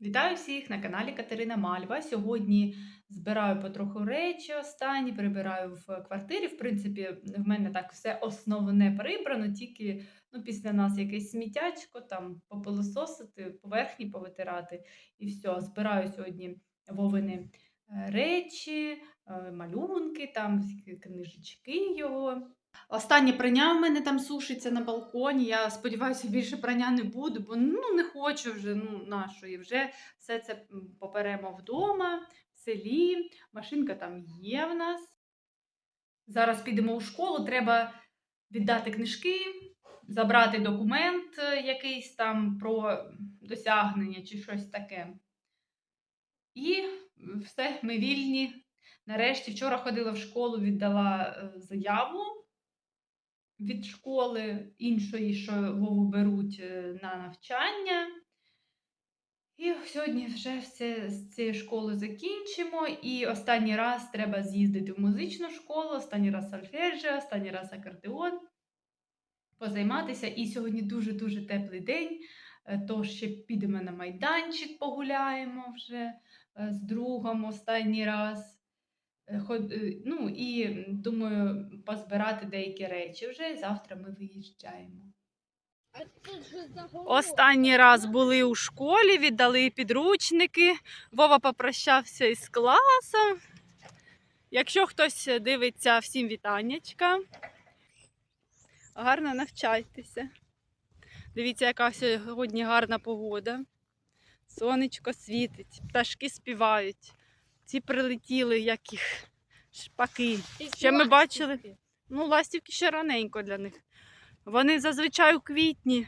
Вітаю всіх на каналі Катерина Мальва. Сьогодні збираю потроху речі останні, прибираю в квартирі. В принципі, в мене так все основне прибрано, тільки ну, після нас якесь сміттячко, там попилососити, поверхні повитирати і все. Збираю сьогодні вовини е, речі, е, малюнки, там книжечки його. Останнє прання в мене там сушиться на балконі. Я сподіваюся, більше прання не буду, бо ну не хочу вже ну нашої. Вже все це поперемо вдома, в селі. Машинка там є в нас. Зараз підемо у школу. Треба віддати книжки, забрати документ е, якийсь там про досягнення чи щось таке. І все, ми вільні. Нарешті вчора ходила в школу, віддала е, заяву від школи іншої, що Вову беруть е, на навчання. І сьогодні вже все з цієї школи закінчимо. І останній раз треба з'їздити в музичну школу, останній раз сольфеджіо, останній раз акордеон, позайматися. І сьогодні дуже-дуже теплий день. е, Тож ще підемо на майданчик, погуляємо вже е, з другом останній раз. Е, е, Ну і думаю, позбирати деякі речі вже. і Завтра ми виїжджаємо. Останній раз були у школі, віддали підручники. Вова попрощався із класом. Якщо хтось дивиться, всім вітаннячка. Гарно навчайтеся. Дивіться, яка сьогодні гарна погода. Сонечко світить, пташки співають. Ці прилетіли, як їх шпаки. Ще ми бачили. Ну, ластівки ще раненько для них. Вони зазвичай у квітні.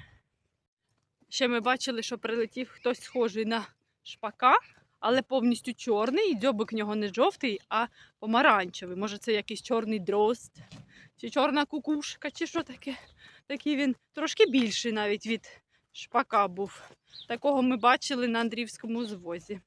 Ще ми бачили, що прилетів хтось схожий на шпака, але повністю чорний, і дзьобик в нього не жовтий, а помаранчевий. Може, це якийсь чорний дрозд, чи чорна кукушка, чи що таке. Такий він трошки більший навіть від шпака був. Такого ми бачили на Андрівському звозі.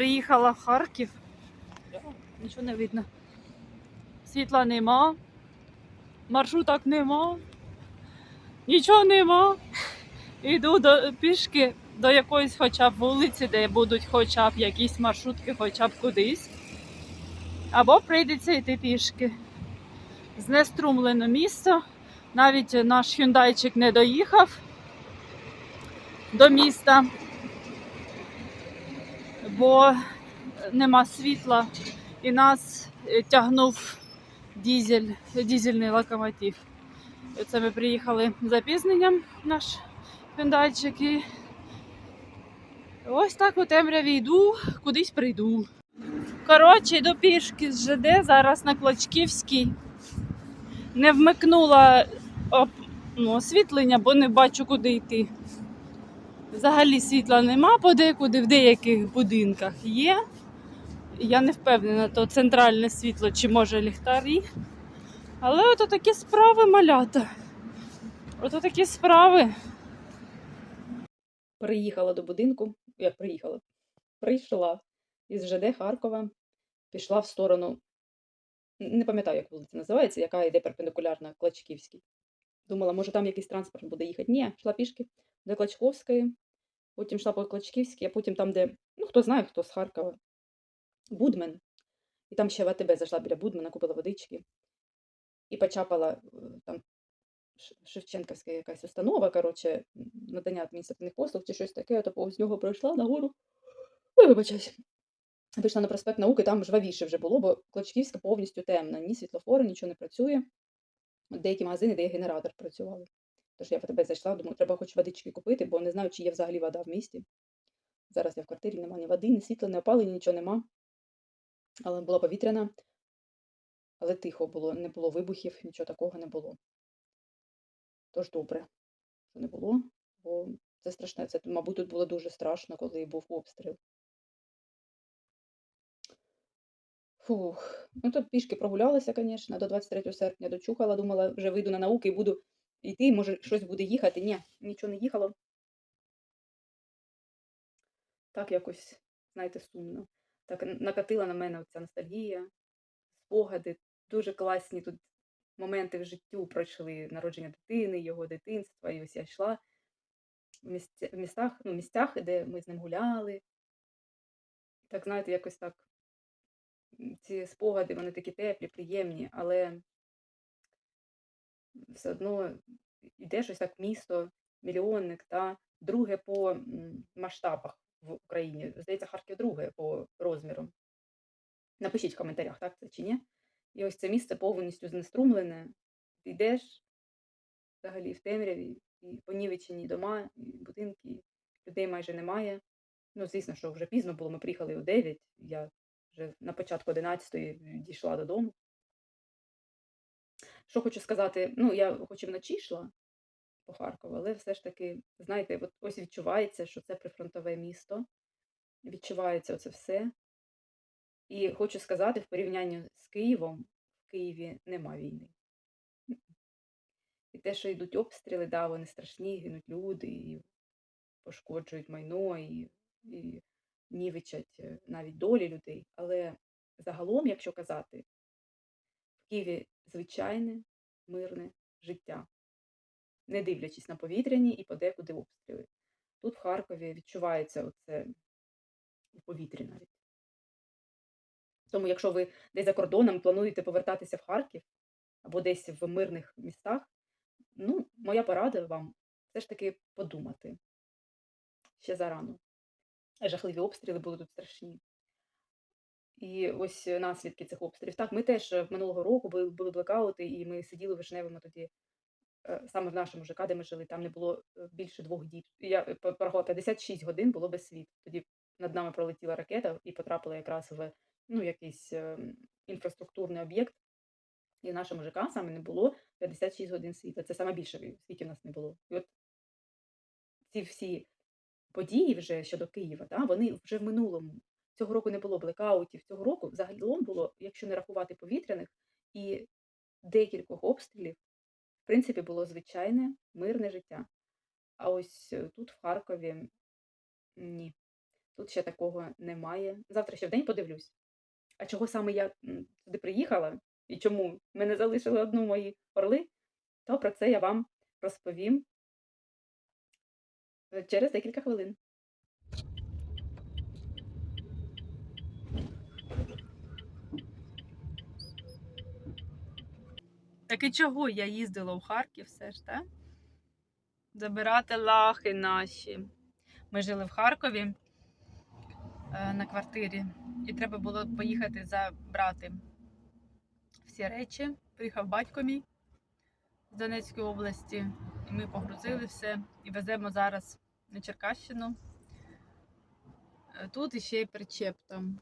Приїхала в Харків. Нічого не видно. Світла нема. Маршруток нема. Нічого нема. Йду до, пішки до якоїсь хоча б вулиці, де будуть хоча б якісь маршрутки, хоча б кудись. Або прийдеться йти пішки. Знеструмлено місто. Навіть наш хюндайчик не доїхав до міста, бо нема світла і нас е, тягнув дізель, дізельний локомотив. Це ми приїхали запізненням наш пендальчик і ось так у темряві йду, кудись прийду. Коротше, йду пішки з ЖД, зараз на Клочківській. Не вмикнула ну, освітлення, бо не бачу, куди йти. Взагалі світла нема подекуди, в деяких будинках є. Я не впевнена, то центральне світло чи може ліхтарі. Але ото такі справи малята. Ото такі справи. Приїхала до будинку. Як приїхала? Прийшла із ЖД Харкова, пішла в сторону. Не пам'ятаю, як вулиця називається, яка йде перпендикулярна Клачківській. Думала, може там якийсь транспорт буде їхати. Ні, йшла пішки до Клачковської, потім йшла по Клачківській, а потім там, де, ну хто знає, хто з Харкова, Будмен. І там ще в АТБ зайшла біля Будмана, купила водички і почапала е, там Шевченківська якась установа, коротше, надання адміністративних послуг чи щось таке, то повз нього пройшла нагору. Ой, вибачаюсь. Вийшла на проспект науки, там жвавіше вже було, бо Клочківська повністю темна. Ні світлофори, нічого не працює. Деякі магазини, де є генератор, працювали. Тож я в тебе зайшла, думаю, треба хоч водички купити, бо не знаю, чи є взагалі вода в місті. Зараз я в квартирі, немає ні води, ні світла, ні опалення, нічого нема. Але була повітряна, але тихо було, не було вибухів, нічого такого не було. Тож добре, що не було, бо це страшне. Це, мабуть, тут було дуже страшно, коли був обстріл. Фух. Ну тут пішки прогулялася, звісно, до 23 серпня дочухала, думала, вже вийду на науки і буду йти, може, щось буде їхати. Ні, нічого не їхало. Так якось, знаєте, сумно. Так накатила на мене оця ностальгія, спогади, дуже класні тут моменти в життю пройшли народження дитини, його дитинства, і ось я йшла в, місця, в містах, ну, місцях, де ми з ним гуляли. Так, знаєте, якось так. Ці спогади, вони такі теплі, приємні, але все одно йдеш ось так місто, мільйонник, та друге по масштабах в Україні. Здається, Харків друге по розмірам. Напишіть в коментарях, так це чи ні. І ось це місце повністю знеструмлене. Ти йдеш взагалі в темряві, і понівечені дома, і будинки, людей майже немає. Ну, звісно, що вже пізно було, ми приїхали о 9, я вже на початку 11 дійшла додому. Що хочу сказати, ну, я хоч і вночі йшла по Харкову, але все ж таки, знаєте, от ось відчувається, що це прифронтове місто, відчувається оце все. І хочу сказати, в порівнянні з Києвом, в Києві нема війни. І те, що йдуть обстріли, да, вони страшні, гинуть люди, і пошкоджують майно, і, і нівечать е, навіть долі людей. Але загалом, якщо казати, в Києві звичайне мирне життя, не дивлячись на повітряні і подекуди обстріли. Тут в Харкові відчувається оце у повітрі навіть. Тому, якщо ви десь за кордоном плануєте повертатися в Харків або десь в мирних містах, ну, моя порада вам все ж таки подумати ще зарано. Жахливі обстріли були тут страшні. І ось е, наслідки цих обстрілів. Так, ми теж е, минулого року були, блекаути, і ми сиділи в Вишневому тоді, е, саме в нашому ЖК, де ми жили, там не було більше двох діб. Я по- порахувала, 56 годин було без світу. Тоді над нами пролетіла ракета і потрапила якраз в ну, якийсь інфраструктурний об'єкт. І в нашому ЖК саме не було 56 годин світла. Це саме більше світі в нас не було. І от ці всі події вже щодо Києва, да, вони вже в минулому. Цього року не було блекаутів. Цього року загалом було, якщо не рахувати повітряних і декількох обстрілів, в принципі, було звичайне мирне життя. А ось е, тут, в Харкові, ні. Тут ще такого немає. Завтра ще в день подивлюсь. А чого саме я сюди приїхала і чому мене залишили одну мої орли, то про це я вам розповім е, через декілька хвилин. Так і чого я їздила у Харків все ж, так? Забирати лахи наші. Ми жили в Харкові е, на квартирі, і треба було поїхати забрати всі речі. Приїхав батько мій з Донецької області, і ми погрузили все і веземо зараз на Черкащину. Е, Тут іще й причеп там.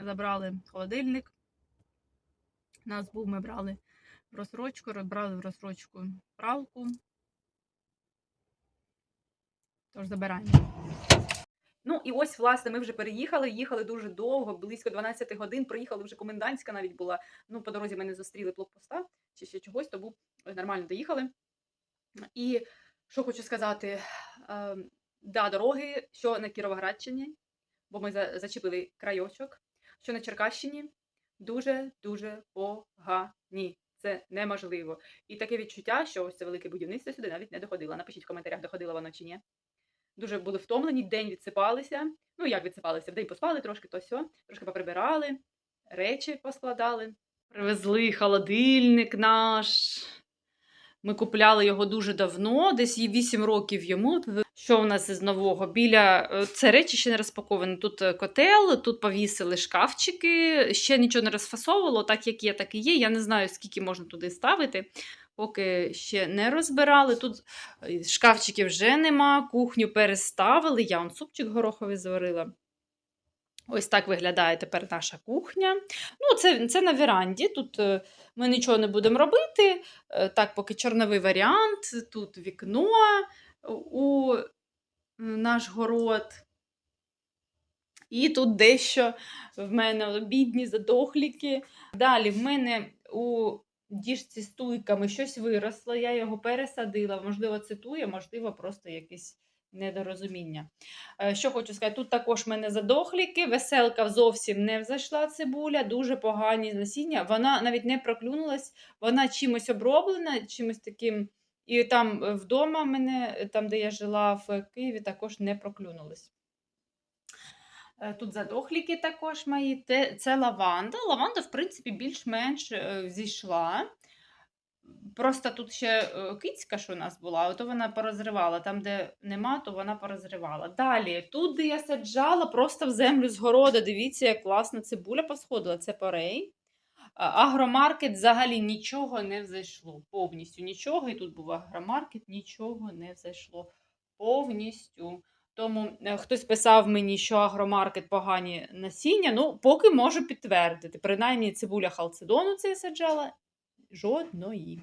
Забрали холодильник. Нас був, ми брали в розсрочку, брали в розсрочку пралку. Тож забираємо. Ну і ось, власне, ми вже переїхали, їхали дуже довго, близько 12 годин. Приїхали вже комендантська навіть була. Ну, по дорозі ми не зустріли блокпоста чи ще чогось, тому нормально доїхали. І що хочу сказати, е, да, дороги, що на Кіровоградщині, бо ми за- зачепили крайочок, що на Черкащині дуже-дуже погані. Це неможливо. І таке відчуття, що ось це велике будівництво сюди навіть не доходило. Напишіть в коментарях, доходило воно чи ні. Дуже були втомлені, день відсипалися. Ну, як відсипалися? В день поспали трошки, то сьо, трошки поприбирали, речі поскладали. Привезли холодильник наш. Ми купляли його дуже давно, десь 8 років йому. Що у нас із нового? Біля е, це речі ще не розпаковані. Тут е, котел, тут повісили шкафчики, ще нічого не розфасовувало, так як є, так і є. Я не знаю, скільки можна туди ставити. Поки ще не розбирали. Тут е, шкафчиків вже нема, кухню переставили. Я он супчик гороховий зварила. Ось так виглядає тепер наша кухня. Ну, це, це на веранді. Тут е, ми нічого не будемо робити. Е, Так, поки чорновий варіант, тут вікно у наш город. І тут дещо в мене бідні задохліки. Далі в мене у діжці з туйками щось виросло, я його пересадила. Можливо, це туя, можливо, просто якесь недорозуміння. Е, Що хочу сказати, тут також в мене задохліки, веселка зовсім не взайшла цибуля, дуже погані насіння. Вона навіть не проклюнулась, вона чимось оброблена, чимось таким. І там е, вдома мене, е, там, де я жила в Києві, також не проклюнулись. Тут задохліки також мої. Це лаванда. Лаванда, в принципі, більш-менш зійшла. Просто тут ще е, кицька, що у нас була, ото вона порозривала. Там, де нема, то вона порозривала. Далі, тут, де я саджала, просто в землю з. Дивіться, як класно цибуля посходила. Це порей. Агромаркет взагалі нічого не взайшло. Повністю нічого. І тут був агромаркет, нічого не взайшло. Повністю. Тому е, хтось писав мені, що агромаркет погані насіння. Ну, поки можу підтвердити. Принаймні, цибуля халцедону це я саджала. Жодної.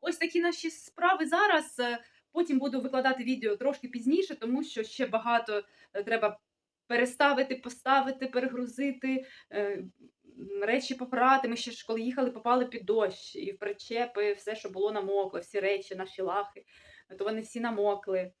Ось такі наші справи зараз. Е, Потім буду викладати відео трошки пізніше, тому що ще багато е, треба переставити, поставити, перегрузити, е, речі попрати. Ми ще ж коли їхали, попали під дощ, і в причепи все, що було намокло, всі речі, наші лахи, то вони всі намокли.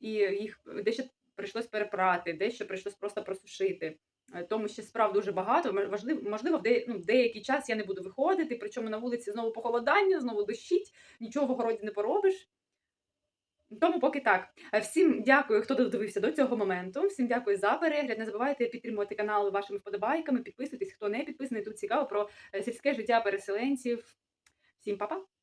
І їх дещо прийшлось перепрати, дещо прийшлось просто просушити. Е, Тому ще справ дуже багато. Важливо, можливо, в де, ну, деякий час я не буду виходити, причому на вулиці знову похолодання, знову дощить, нічого в огороді не поробиш. Тому поки так. Е, Всім дякую, хто додивився до цього моменту. Всім дякую за перегляд. Не забувайте підтримувати канал вашими вподобайками, підписуйтесь, хто не підписаний. Тут цікаво про е, сільське життя переселенців. Всім па-па!